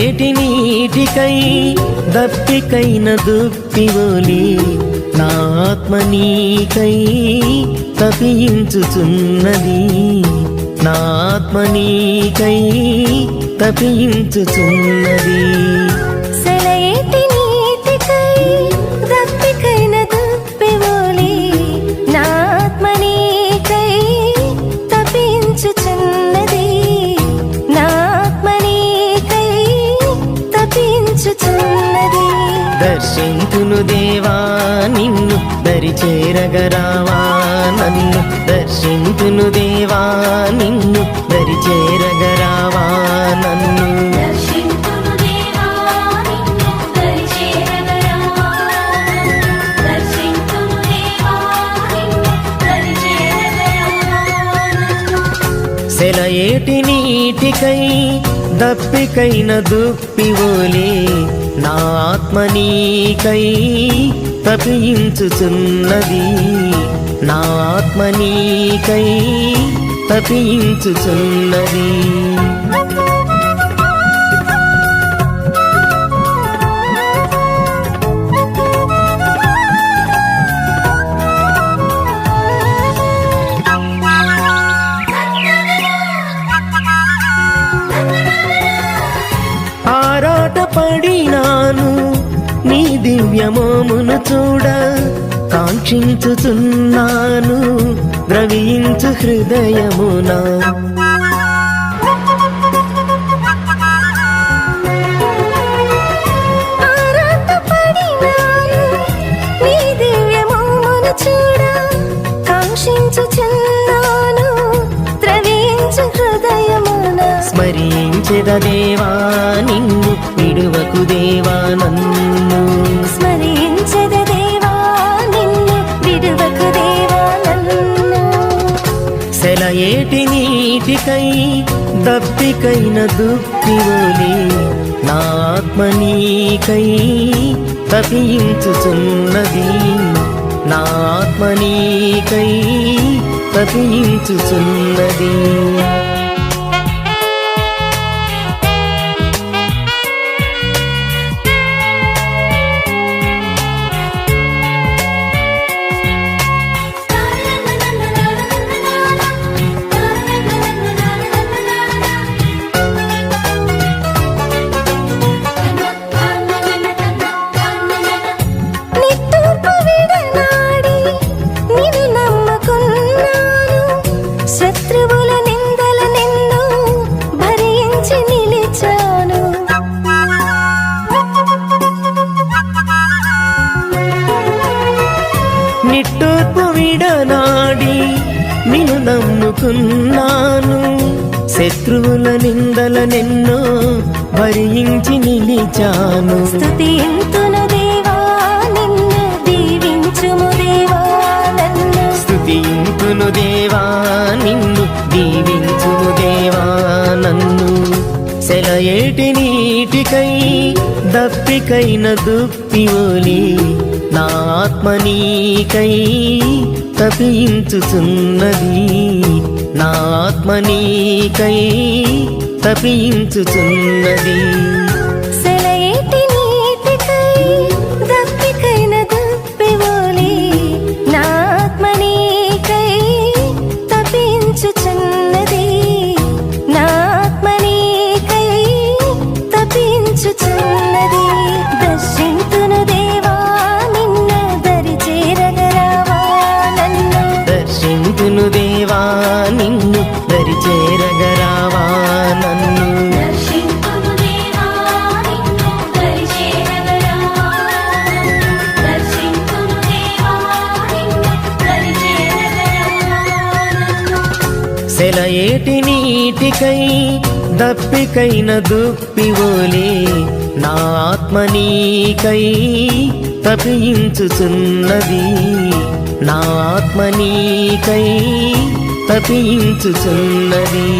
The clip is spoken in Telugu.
ఏటి నీటికై దప్పికైన దుప్పివోలి నా ఆత్మ నీకై తపించుచున్నది నా ఆత్మ నీకై తపించుచున్నది సెలయేటి దర్శింతును దేవా నిన్ను దరి చేరగరావా నన్ను దర్శింతును దేవా నిన్ను దరి చేరగరావా నన్ను చేరగరావా సెలయేటి నీటికై దప్పికైన దుప్పివోలే నా ఆత్మ నీకై తపించుచున్నది. నా ఆత్మ నీకై తపించుచున్నది. నీ దివ్యమోమును చూడ కాంక్షించుచున్నాను ద్రవించు హృదయమునా. ఆరాటపడినాను నీ దివ్యమోమును చూడ కాంక్షించుచున్నాను ద్రవించు హృదయమున. స్మరించెద దేవా నిన్ను విడువకు దేవా నన్ను నీటికై దప్పికైన దుప్పివోలి నా ఆత్మ నీకై తపించుచున్నది నా ఆత్మ నీకై తపించుచున్నది విడనాడి నిన్ను నమ్ముకున్నాను. శత్రువుల నిందల నిన్నో భరించి నిలిచాను. స్తుతింతును దేవా నిన్ను దీవించుము దేవా నన్ను. దేవా నిన్ను దీవించుము దేవా నన్ను. సెలయేటి నీటికై దప్పికైన దుప్పివోలి నా ఆత్మ నీకై తపించుచున్నది నా ఆత్మ నీకై తపించుచున్నది సెలయేటి నీటికై దప్పికైన దుప్పివోలే నా ఆత్మ నీకై తపించుచున్నది. నా ఆత్మ నీకై తపించుచున్నది.